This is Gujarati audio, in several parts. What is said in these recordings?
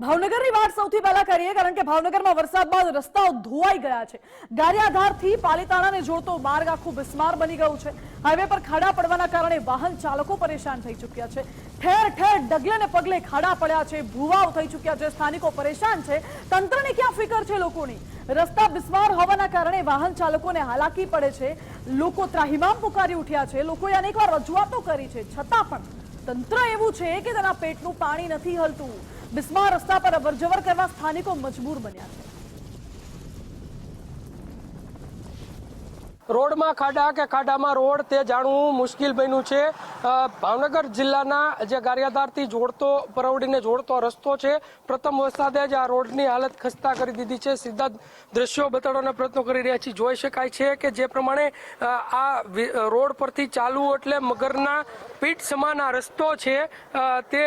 ભાવનગરની વાત સૌથી પહેલા કરીએ, કારણ કે ભાવનગરમાં વરસાદ બાદ રસ્તાઓ ધોવાઈ ગયા છે. ગારિયાધારથી પાલીતાણાને જોડતો માર્ગ આખું બિસ્માર બની ગયું છે. હાઈવે પર ખાડા પડવાના કારણે વાહન ચાલકો પરેશાન થઈ ચૂક્યા છે. ઠેર ઠેર ડગલે ને પગલે ખાડા પડ્યા છે, ભૂવાઓ થઈ ચૂક્યા છે, સ્થાનિકો પરેશાન છે. તંત્રની ક્યાં ફિકર છે લોકોની? રસ્તા બિસ્માર હોવાના કારણે વાહન ચાલકોને હાલાકી પડે છે. લોકો ત્રાહિમામ પુકારી ઉઠ્યા છે. લોકોએ અનેકવાર રજૂઆતો કરી છે. છતાં પણ તંત્ર એવું છે કે તેના પેટનું પાણી નથી હલતું. બિસ્માર રસ્તા પર અવરજવર કરવા સ્થાનિકો મજબૂર બન્યા છે. રોડમાં ખાડા કે ખાડામાં રોડ તે જાણવું મુશ્કેલ બન્યું છે. ભાવનગર જિલ્લાના જે ગારિયાધારથી જોડતો, પરવડીને જોડતો રસ્તો છે, પ્રથમ વરસાદે જ આ રોડની હાલત ખસ્તા કરી દીધી છે. સીધા દ્રશ્યો બતાડવાના પ્રયત્નો કરી રહ્યા છીએ. જોઈ શકાય છે કે જે પ્રમાણે આ રોડ પરથી ચાલવું એટલે મગરના પીઠ સમાન રસ્તો છે તે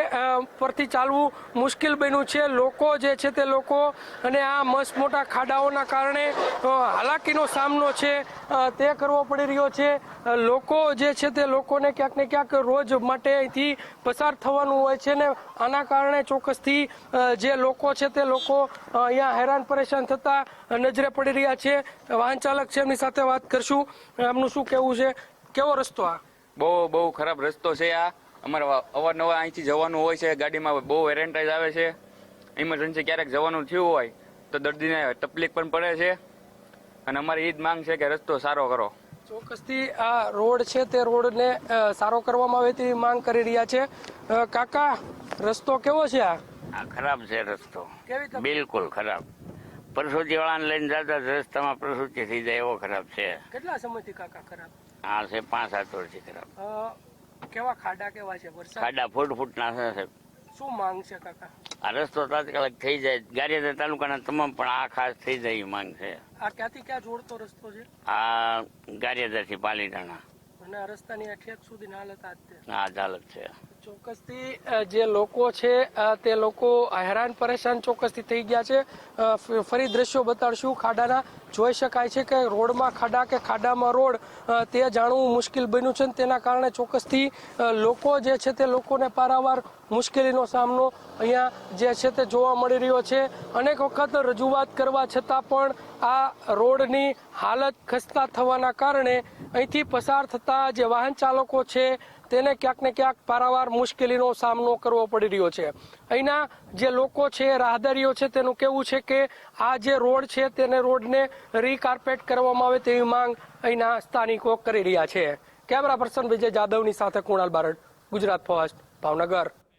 પરથી ચાલવું મુશ્કેલ બન્યું છે. લોકો જે છે તે લોકો અને આ મસ્ત મોટા ખાડાઓના કારણે હાલાકીનો સામનો છે તે કરવો પડી રહ્યો છે. લોકો જે છે તે લોકોને ક્યાંક ને ક્યાંક રોજ માટે અહીંથી પસાર થવાનું હોય છે ને આના કારણે ચોક્કસથી જે લોકો છે તે લોકો અહીંયા હેરાન પરેશાન થતા નજરે પડી રહ્યા છે. વાહન ચાલક છે એમની સાથે વાત કરશું. એમનું શું કહેવું છે? કેવો રસ્તો આ? બહુ બહુ ખરાબ રસ્તો છે આ. અમારે અવારનવાર અહીંથી જવાનું હોય છે ગાડીમાં બહુ વેરેન્ટાઇઝ આવે છે. ઇમરજન્સી ક્યારેક જવાનું થયું હોય તો દર્દીને તકલીફ પણ પડે છે. અને અમારી એ જ માંગ છે કે રસ્તો સારો કરો. ચોક્કસથી આ રોડ છે તે રોડને સારો કરવામાં આવે તેવી માંગ કરી રહ્યા છે. કાકા રસ્તો કેવો છે આ? આ ખરાબ છે રસ્તો? બિલકુલ ખરાબ. પ્રસૂતિ વાળાને લઈને જતા રસ્તામાં પ્રસૂતિ થઈ જાય એવો ખરાબ છે. કેટલા સમયથી કાકા ખરાબ? આ છે પાંચ સાત વર્ષથી ખરાબ. કેવા ખાડા કેવા છે? વરસાદ? ખાડા ફૂટ ફૂટના છે સાહેબ. શું માંગ છે કાકા? આ રસ્તો તાત્કાલિક થઈ જાય. ગારિયાદર તાલુકાના તમામ પણ આ ખાસ થઈ જાય એવી માંગ છે. આ ક્યાંથી ક્યાં જોડતો રસ્તો છે? આ ગારિયાધારથી પાલીટાણા અને રસ્તાની આ સુધી હાલત આ જ છે? આ અદાલત છે. ચોક્કસથી જે લોકો છે તે લોકો હેરાન પરેશાન ચોક્કસથી થઈ ગયા છે. ફરી દ્રશ્યો બતાડશું. ખાડાના જોઈ શકાય છે કે રોડમાં ખાડા કે ખાડામાં રોડ તે જાણવું મુશ્કેલ બન્યું છે તેના કારણે ચોક્કસથી લોકો જે છે તે લોકોને પારાવાર મુશ્કેલીનો સામનો અહીંયા જે છે તે જોવા મળી રહ્યો છે. અનેક વખત રજૂઆત કરવા છતાં પણ આ રોડની હાલત ખસ્તા થવાના કારણે અહીંથી પસાર થતા જે વાહન ચાલકો છે તેને ક્યાંક ને ક્યાંક પારાવાર મુશ્કેલીનો સામનો કરવો પડી રહ્યો છે. અહીંના જે લોકો છે, રાહદારીઓ છે, તેનું કેવું છે કે આ જે રોડ છે તેને રોડને રીકાર્પેટ કરવામાં આવે તેવી માંગ અહીંના સ્થાનિકો કરી રહ્યા છે. કેમેરા પર્સન વિજય જાદવની સાથે કુણાલ બારડ, ગુજરાત ફર્સ્ટ, ભાવનગર.